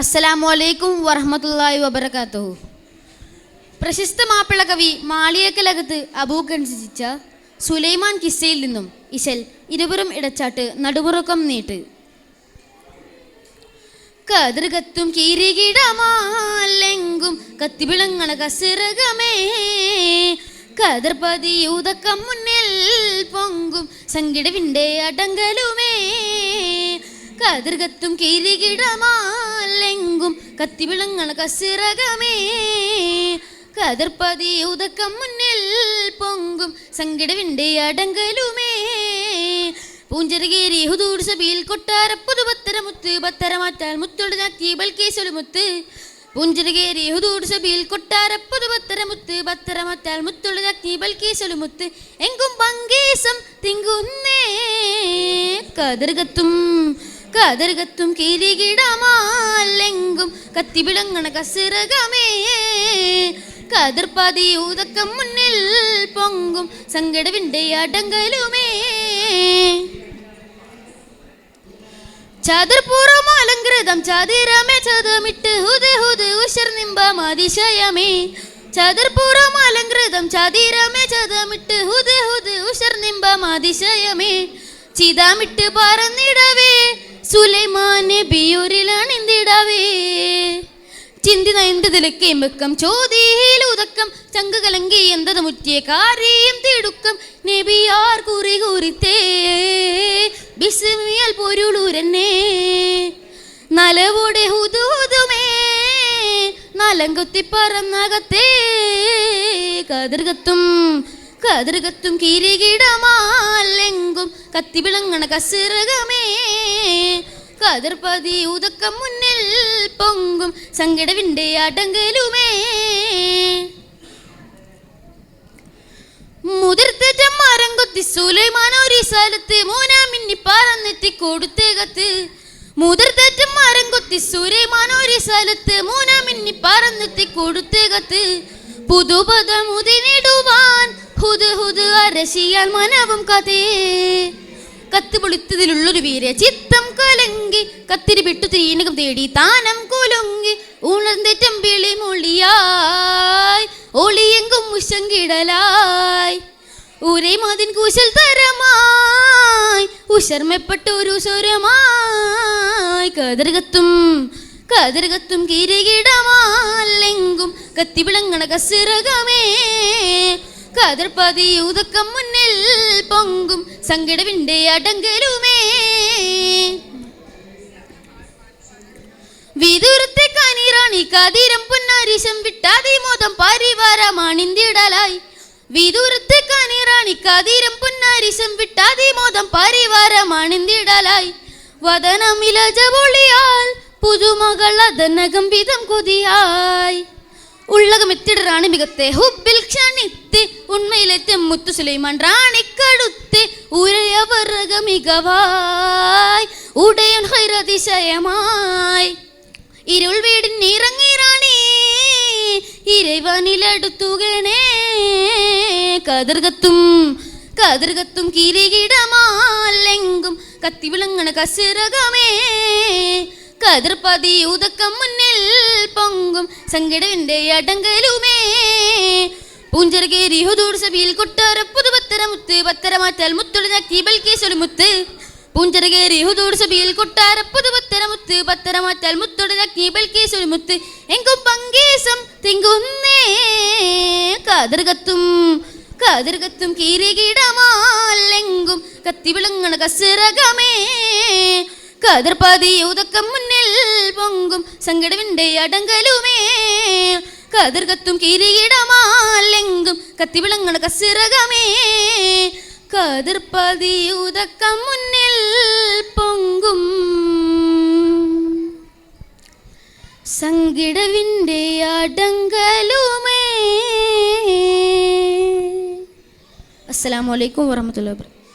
അസ്സലാമു അലൈക്കും വറഹമത്തല്ലാഹി വബർക്കാത്തു പ്രശസ്ത മാപ്പിള കവി മാളിയേക്കലകത്ത് അബൂഖൻസിച്ച സുലൈമാൻ കിസ്സയിൽ നിന്നും ഇശൽ ഇരുപുറം ഇടച്ചാട്ട് നടുപുറക്കം നീട്ട്. കതിർകത്തും കീരികിടമാലെങ്കും കത്തിവിളങ്ങണ കസിറകമേ. കതിർപതിയൂതക്കം മുന്നിൽ പൊങ്കും സങ്കിടവിന്റെ അടങ്കലുമേ. കതിർകത്തും കീലികിടമാലെങ്കും കത്തിവിളങ്ങണ കസിറകമേ. കതിർപ്പതി ഉദക്കം മുന്നിൽ പൊങ്കും സങ്കടവിന്റെ അടങ്കലുമേ. പൂഞ്ചരകേരി ഹുദൂർ സബീൽ കൊട്ടാര പുതുപത്തര മുത്ത് പത്തര മാറ്റാൽ മുത്തോട് നാക്കി ബൽക്കേശ്വര മുത്ത് പൂഞ്ചരകേരി ഹുദൂർ സബീൽ കൊട്ടാര പുതുപത്തര മുത്ത് പത്തര മാറ്റാൽ മുത്തോട് നാക്കി ബൽക്കേശൊരു മുത്ത് എങ്കും പങ്കേശം തിങ്കുന്നേ. കതിർകത്തും കതിർകത്തും കിരികിടമാല്ലെങ്കും കത്തിവിളങ്ങണ കസിറകമേ. കതിർപ്പാതി ഊതക്കം മുന്നിൽ പൊങ്കും സങ്കടവിന്റെ അടങ്കലുമേ. ചതുർപൂർവം അലങ്കൃതം ചതിരമേ ചതമിട്ട് ഹുദ് ഹുദ് ഉഷർ നിമ്പം അതിശയമേ. ചതുർപൂർവം അലങ്കൃതം ചതിരമേ ചതമിട്ട് ഹുദ് ഹുദ് ഉഷർ നിമ്പം അതിശയമേ. ചിതാമിട്ട് പറന്നിടവേ സുലൈമാനെ എന്തിടാവേ? ചിന്തി നയന്തതിലക്കേം വെക്കം? ചോദിയിലുതക്കം ചങ്ക് കലങ്കി എന്തത് മുറ്റിയ കാര്യം തിടുക്കം. നബിയാർ കുറി കുറിത്തേ ബിസ്മിയൽ പൊരുളൂരന്നെ. നലവോടെ ഹുദൂതുമേ കുത്തി പറന്നകത്തേ. കതിർകത്തും കതിർകത്തും കിരികിടമാലെങ്കും കത്തിവിളങ്ങണ കസിറകമേ. കതിർപതി ഉതക്കം മുന്നിൽ പൊങ്കും സങ്കടവിന്റെ അടങ്കലുമേ. മുതിർത്തേറ്റം മരം കൊത്തി സുലൈമാൻ ഒരു സ്ഥലത്ത് മൂനാമിന്നി മിന്നി പറന്നെത്തി കൊടുത്തേകത്ത് മുതിർത്തേറ്റം മരം കൊത്തി സുലൈമാൻ ഒരു സ്ഥലത്ത് മൂനാമിന്നി മിന്നി പറന്നെത്തി കൊടുത്തേകത്ത് പുതുപദമുതിനിടുവാൻ അരശിയാൽ മനവും കഥേ കത്ത് പൊളിത്തതിലുള്ളൊരു വീരെ. ചിത്തം കലങ്കി കത്തിരി വിട്ടു തീനകം തേടി താനം കുലുങ്ങി ഉണർന്നേറ്റം പിളി മൊളിയായി ഒളിയെങ്കും മുശങ്കിടലായി ഊരേ മതിൻ കുശൽ തരമായി. ഉശർമ്മപ്പെട്ടൊരു സ്വരമായി. കതിർകത്തും കതിർകത്തും കിരകിടമാലെങ്കും കത്തിവിളങ്ങണ കസിറകമേ. കതിർപ്പതി ഉതക്കം മുന്നിൽ പൊങ്കും സങ്കടവിൻ്റെ അടങ്കലുമേ വിദൂരത്തെ കനീറാണി കതിരം പുന്നാരിശം വിട്ടാതി മോദം പരിവാരമാണിന്തിടലായി വിദൂരത്തെ കനീറാണി കതിരം പുന്നാരിശം വിട്ടാതി മോദം പരിവാരമാണിന്തിടലായി വദനമിലജപൊളിയാൽ പുതുമകൾ അതനകം വിധം കൊതിയായി ഉള്ളകമെത്തിട റാണി മികത്തെ. ഹുബിൽ ക്ഷണിത്ത് ഉണ്മയിലെത്തി മുത്തു സുലൈമാൻ റാണിക്കടുത്ത് ഉരയവറക മികവായി. ഉടയൻ ഹൈരതിശയമായി. ഇരുൾ വീടിൻ ഇറങ്ങി റാണി ഇരവനിലടുത്തുകണേ കതിർകത്തും കതിർകത്തും കത്തി കത്തിവിളങ്ങണ കസിറകമേ. കതിർപ്പതി ഉതക്കം മുന്നിൽ പൊങ്കും സങ്കടവിന്റെ അടങ്കലുമേ. പൂഞ്ചരകേരി ഹുദൂർ സഭയിൽ കൊട്ടാര പുതുപത്തര മുത്ത് പത്തര മാറ്റാൽ മുത്തുളി നക്കി ബൽക്കേശൊരു മുത്ത്. പൂഞ്ചരകേരി ഹുദൂർ സഭയിൽ കൊട്ടാര പുതുപത്തര മുത്ത് പത്തര മാറ്റാൽ മുത്തുളി നക്കി ബൽക്കേശൊരു മുത്ത്. എങ്കും പങ്കേസം തിങ്കുന്നേ. കതിർകത്തും കതിർകത്തും കീരികിടമാലെങ്കും കത്തിവിളങ്ങണ കസിറകമേ. കതിർപ്പാതി ഉതക്കം മുന്നിൽ പൊങ്കും സങ്കടവിന്റെ അടങ്കലുമേ. കതിർകത്തും കിരീടമാലെങ്കും കത്തിവിളങ്ങണ കസിറകമേ. കതിർപ്പാതി ഉതക്കം മുന്നിൽ പൊങ്കും സങ്കിടവിന്റെ അടങ്കലുമേ. അസ്സലാമു അലൈക്കും വറഹമത്തുള്ളാഹി വബറകാതുഹു